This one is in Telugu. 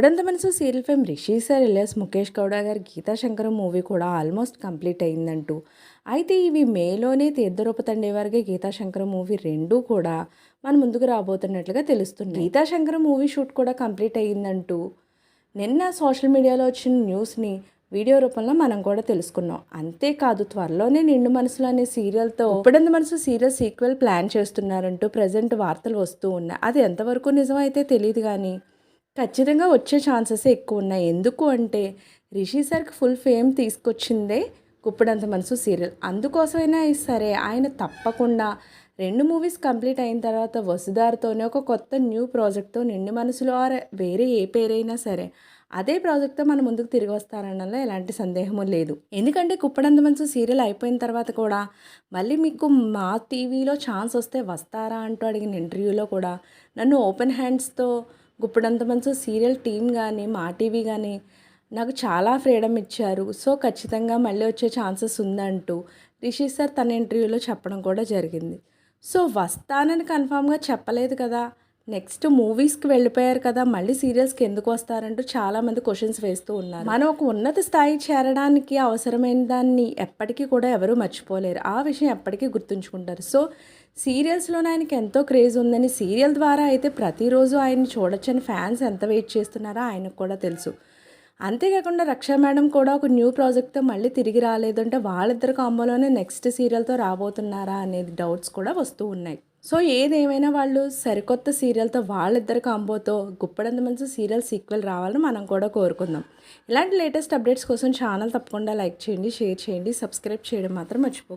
గుప్పడంత మనసు serial fame Rishi sir alias Mukesh Gowda గారి గీతా శంకర్ మూవీ కూడా ఆల్మోస్ట్ కంప్లీట్ అయిందంటూ. అయితే ఇవి మేలోనే తీర్థరూప తండేవారికి గీతా శంకర మూవీ రెండూ కూడా మన ముందుకు రాబోతున్నట్లుగా తెలుస్తుంది గీతా శంకర్ మూవీ షూట్ కూడా కంప్లీట్ అయ్యిందంటూ నిన్న సోషల్ మీడియాలో వచ్చిన న్యూస్ని వీడియో రూపంలో మనం కూడా తెలుసుకున్నాం. అంతేకాదు త్వరలోనే నిండు మనసులు అనే సీరియల్తో ఉప్పడంది మనసు సీరియల్ సీక్వెల్ ప్లాన్ చేస్తున్నారంటూ ప్రజెంట్ వార్తలు వస్తూ ఉన్నాయి. అది ఎంతవరకు నిజమైతే తెలియదు కానీ ఖచ్చితంగా వచ్చే ఛాన్సెస్ ఎక్కువ ఉన్నాయి ఎందుకు అంటే రిషి సార్కి ఫుల్ ఫేమ్ తీసుకొచ్చిందే కుప్పడంత మనసు సీరియల్. అందుకోసమైనా సరే ఆయన తప్పకుండా రెండు మూవీస్ కంప్లీట్ అయిన తర్వాత వసుదారితోనే ఒక కొత్త న్యూ ప్రాజెక్ట్తో నిండు మనసులో ఆర్ వేరే ఏ పేరైనా సరే అదే ప్రాజెక్ట్తో మన ముందుకు తిరిగి వస్తారనలో ఎలాంటి సందేహము లేదు. ఎందుకంటే కుప్పడంత మనసు సీరియల్ అయిపోయిన తర్వాత కూడా మళ్ళీ మీకు మా టీవీలో ఛాన్స్ వస్తే వస్తారా అంటూ అడిగిన ఇంటర్వ్యూలో కూడా నన్ను ఓపెన్ హ్యాండ్స్తో గుప్పడంత మంచి సీరియల్ టీం కానీ మా టీవీ కానీ నాకు చాలా ఫ్రీడమ్ ఇచ్చారు. సో ఖచ్చితంగా మళ్ళీ వచ్చే ఛాన్సెస్ ఉందంటూ రిషి సార్ తన ఇంటర్వ్యూలో చెప్పడం కూడా జరిగింది. సో వస్తానని కన్ఫామ్గా చెప్పలేదు కదా? నెక్స్ట్ మూవీస్కి వెళ్ళిపోయారు కదా మళ్ళీ సీరియల్స్కి ఎందుకు వస్తారంటూ చాలామంది క్వశ్చన్స్ వేస్తూ ఉన్నారు. మనం ఒక ఉన్నత స్థాయి చేరడానికి అవసరమైన దాన్ని ఎప్పటికీ కూడా ఎవరూ మర్చిపోలేరు. ఆ విషయం ఎప్పటికీ గుర్తుంచుకుంటారు. సో సీరియల్స్లోనే ఆయనకి ఎంతో క్రేజ్ ఉందని సీరియల్ ద్వారా అయితే ప్రతిరోజు ఆయన్ని చూడొచ్చని ఫ్యాన్స్ ఎంత వెయిట్ చేస్తున్నారో ఆయనకు కూడా తెలుసు. అంతేకాకుండా రక్ష మేడం కూడా ఒక న్యూ ప్రాజెక్ట్తో మళ్ళీ తిరిగి రాలేదంటే వాళ్ళిద్దరు కాంబోలోనే నెక్స్ట్ సీరియల్తో రాబోతున్నారా అనేది డౌట్స్ కూడా వస్తూ ఉన్నాయి. సో ఏదేమైనా వాళ్ళు సరికొత్త సీరియల్తో వాళ్ళిద్దరు కాంబోతో గుప్పడంత మంచి సీరియల్ సీక్వెల్ రావాలని మనం కూడా కోరుకుందాం. ఇలాంటి లేటెస్ట్ అప్డేట్స్ కోసం ఛానల్ తప్పకుండా లైక్ చేయండి షేర్ చేయండి సబ్స్క్రైబ్ చేయడం మాత్రం మర్చిపో